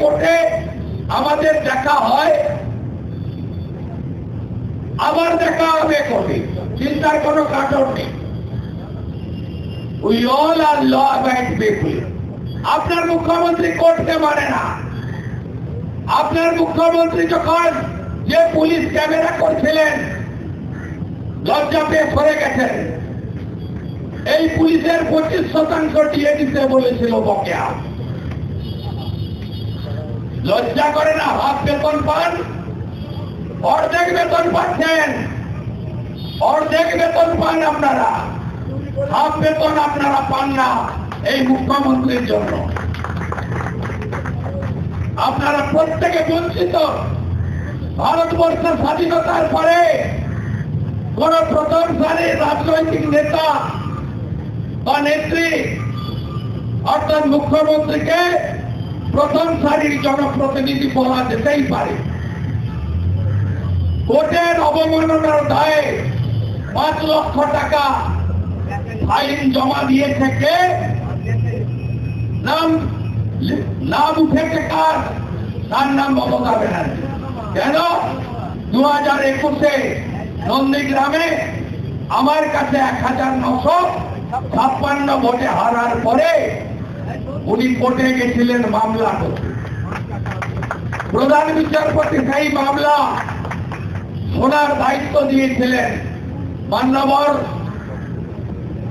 কোর্টে আমাদের দেখা হয়, আবার দেখা হবে কোর্টে চিন্তার কোনো কারণ নেই। We all are law abide people আপনার মুখ্যমন্ত্রী কোর্টকে মানে না। আপনার মুখ্যমন্ত্রী যখন যে পুলিশ ক্যামেরা করছিলেন লজ্জা পেয়ে সরে গেছেন। এই পুলিশের পঁচিশ শতাংশ দিয়ে দিতে বলেছিল বকেয়া। লজ্জা করে না হাফ বেতন পান? অর্ধেক বেতন পাচ্ছেন। অর্ধেক বেতন পান আপনারা। হাফ বেতন আপনারা পান না এই মুখ্যমন্ত্রীর জন্য। আপনারা প্রত্যেকে বঞ্চিত। ভারতবর্ষের স্বাধীনতার পরে কোন প্রথম সারির রাজনৈতিক নেতা বা নেত্রী, অর্থাৎ মুখ্যমন্ত্রীকে প্রথম সারির জনপ্রতিনিধি বলা যেতেই পারে। কোর্টের অবমাননার দায়ে পাঁচ লক্ষ টাকা ফাইন জমা দিয়ে থেকে নাম নাম উঠেছে কার? তার নাম মমতা ব্যানার্জি। কেন? দু হাজার একুশে নন্দীগ্রামে আমার কাছে এক হাজার নশো ছাপ্পান্ন ভোটে হারার পরে উনি কোর্টে গেছিলেন মামলা করতে। প্রধান বিচারপতি সেই মামলা শোনার দায়িত্ব দিয়েছিলেন মান্যবর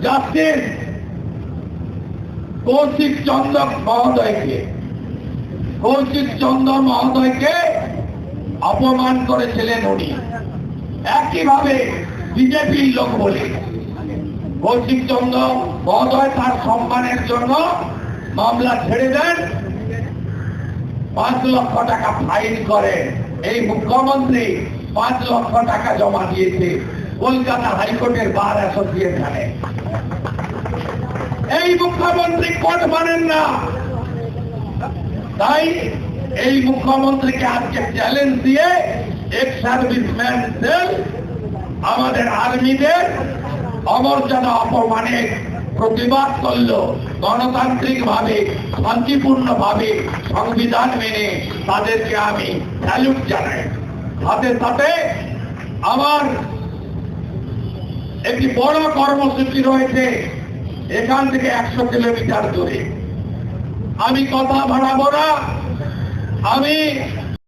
জাস্টিস কৌশিক চন্দ্র মহোদয়কে। কৌশিক চন্দ্র মহোদয়কে অপমান করেছিলেন উনি। একইভাবে বিজেপির লোক বলে কৌশিক চন্দ্র মহোদয় তার সম্মানের জন্য মামলা ছেড়ে দেন। পাঁচ লক্ষ টাকা ফাইন করে। এই মুখ্যমন্ত্রী পাঁচ লক্ষ টাকা জমা দিয়েছে। কলকাতা হাইকোর্টের বার অ্যাসোসিয়েশনে এই মুখ্যমন্ত্রী কোর্ট মানেন না। তাই এই মুখ্যমন্ত্রীকে আজকে চ্যালেঞ্জ দিয়ে এক সার্ভিসম্যান আমাদের আর্মিদের অমর্যাদা অপমানের প্রতিবাদ করল গণতান্ত্রিক ভাবে শান্তিপূর্ণ ভাবে সংবিধান মেনে তাদেরকে আমি স্যালুট জানাই। সাথে সাথে আমার একটি বড় কর্মসূচি রয়েছে এখান থেকে একশো কিলোমিটার দূরে। আমি কথা বাড়াবো না। আমি